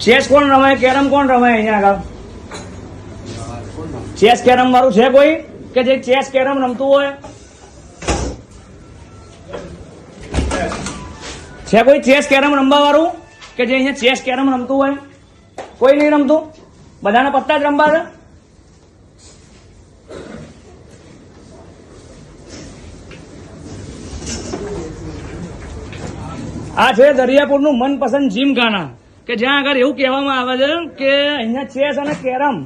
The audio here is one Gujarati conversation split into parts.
ચેસ કોણ રમે કેરમ કોણ રમે અહીંયા આગળ? ચેસ કેરમ વાળું છે કોઈ? કે જે ચેસ કેરમ રમતું હોય? છે કોઈ ચેસ કેરમ રમવા વાળું? કે જે અહીંયા ચેસ કેરમ રમતું હોય? કોઈ નહીં રમતું? બધાના પત્તા જ રમવા છે? આ છે દરિયાપુરનું મનપસંદ જીમખાના કે જ્યાં આગળ એવું કહેવામાં આવે છે કે અહીંયા ચેસ અને કેરમ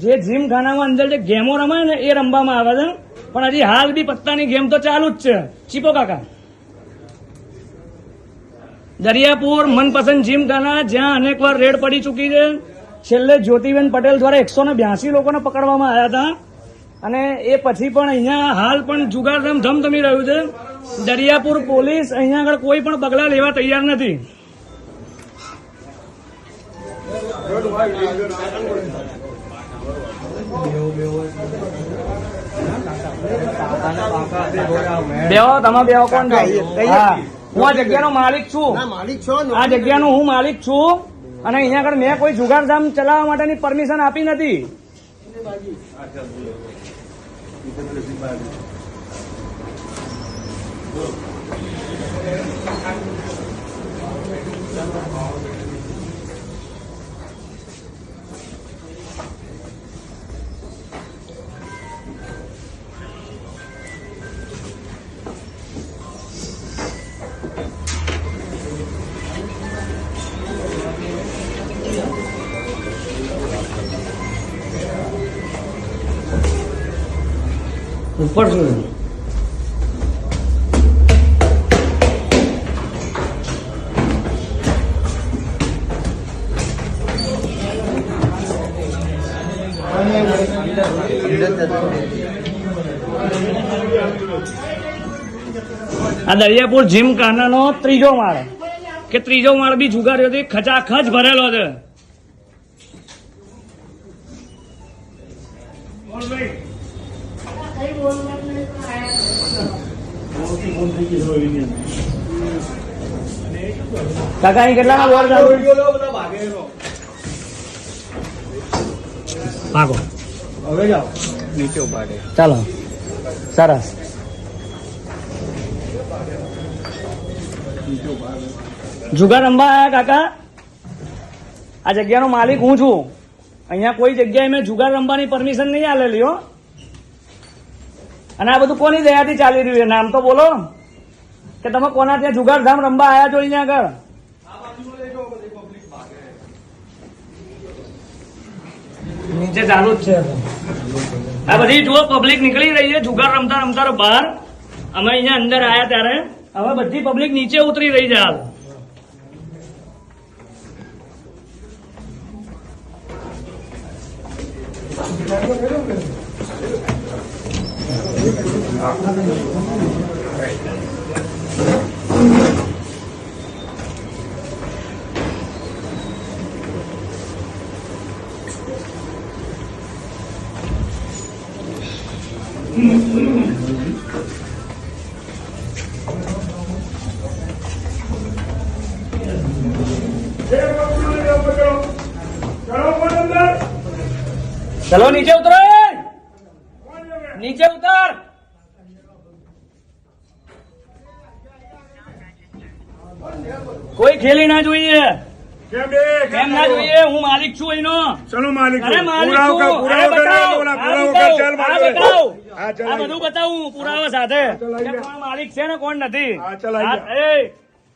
જે જીમખાનામાં અંદર જે ગેમો રમાય ને એ રમવામાં આવે છે. પણ હજી હાલ બી પત્તાની ગેમ તો ચાલુ જ છે. ચીપો કાકા. દરિયાપુર મનપસંદ જીમખાના જ્યાં અનેક વાર રેડ પડી ચૂકી છે. છેલ્લે જ્યોતિબેન પટેલ દ્વારા એકસો ને બ્યાસી લોકોને પકડવામાં આવ્યા હતા. અને એ પછી પણ અહીંયા હાલ પણ જુગાર ધમધમી રહ્યું છે. દરિયાપુર પોલીસ અહીંયા આગળ કોઈ પણ પગલા લેવા તૈયાર નથી. બેહો તમે બેહો કોણ હું. આ જગ્યાનો માલિક છો. આ જગ્યાનો હું માલિક છું અને અહીંયા આગળ મેં કોઈ જુગારધામ ચલાવવા માટેની પરમિશન આપી નથી. ઉપર શું આ દરિયાપુર જીમ ખાનાનો ત્રીજો માળ. કે ત્રીજો માળ બી જુગારીઓથી ખચાખચ ભરેલો છે. કાકા અહીં કેટલાના બોલ ભાગો. હવે જાઓ. નીચે ઊભા રહે. ચાલો. સરસ. જુગાર રમવા આવ્યા કાકા? આ જગ્યાનો માલિક હું છું. અહીંયા કોઈ જગ્યાએ મેં જુગાર રમવાની પરમિશન નહીં આલેલી હો. અને આ બધું કોની દયાથી ચાલી રહ્યું છે? નામ તો બોલો. કે તમે કોના ત્યાં જુગાર ધામ રમવા આવ્યા છો અહીંયા આગળ? નીચે ચાલુ જ છે આ બધી જુઓ પબ્લિક નીકળી રહી છે, જુગાર રમતા રમતા બહાર. અમે અહીંયા અંદર આયા ત્યારે. હવે બધી પબ્લિક નીચે ઉતરી રહી છે હાલ. ચલો નીચે ઉતરો નીચે ઉતર કોઈ ખેલી ના જોઈએ કેમ ના જોઈએ હું માલિક છું એનો ચલો માલિક અરે માલિક છું. ચાલ આ બધું બતાવું પુરાવા સાથે. કોણ માલિક છે ને કોણ નથી? આવી જા. એ,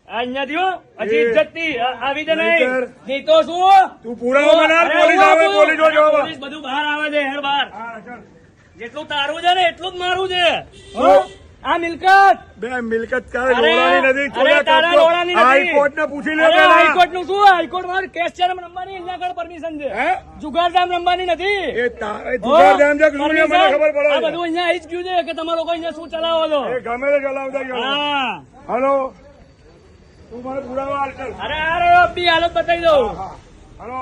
આ અહીંયા થયો? હજી ઇજ્જતથી આવી જ નહીં. નહીંતર. તો શું? તું પુરાવો બનાવ, પોલીસ આવે, પોલીસ પોલીસ બધું બહાર આવે છે બહાર. જેટલું તારું છે ને એટલું જ મારું છે? આ મિલકત! બે મિલકત તારે લોડાની નથી. હાઈકોર્ટ ને પૂછી લે હાઈકોર્ટનું શું? હાઈકોર્ટમાં કેસ છે રમવાની એના આગળ પરમિશન છે. જુગારધામ રમવાની નથી. એ છે મને ખબર પડે આ બધું અહીંયા આવી જ ગયું છે કે તમે લોકો અહીંયા શું ચલાવો છો? એ ગમે તે ચલાવતા ગયો હા. હલો? તું મને પુરાવા અરે અરે બી હાલત બતાવી દઉં. હલો?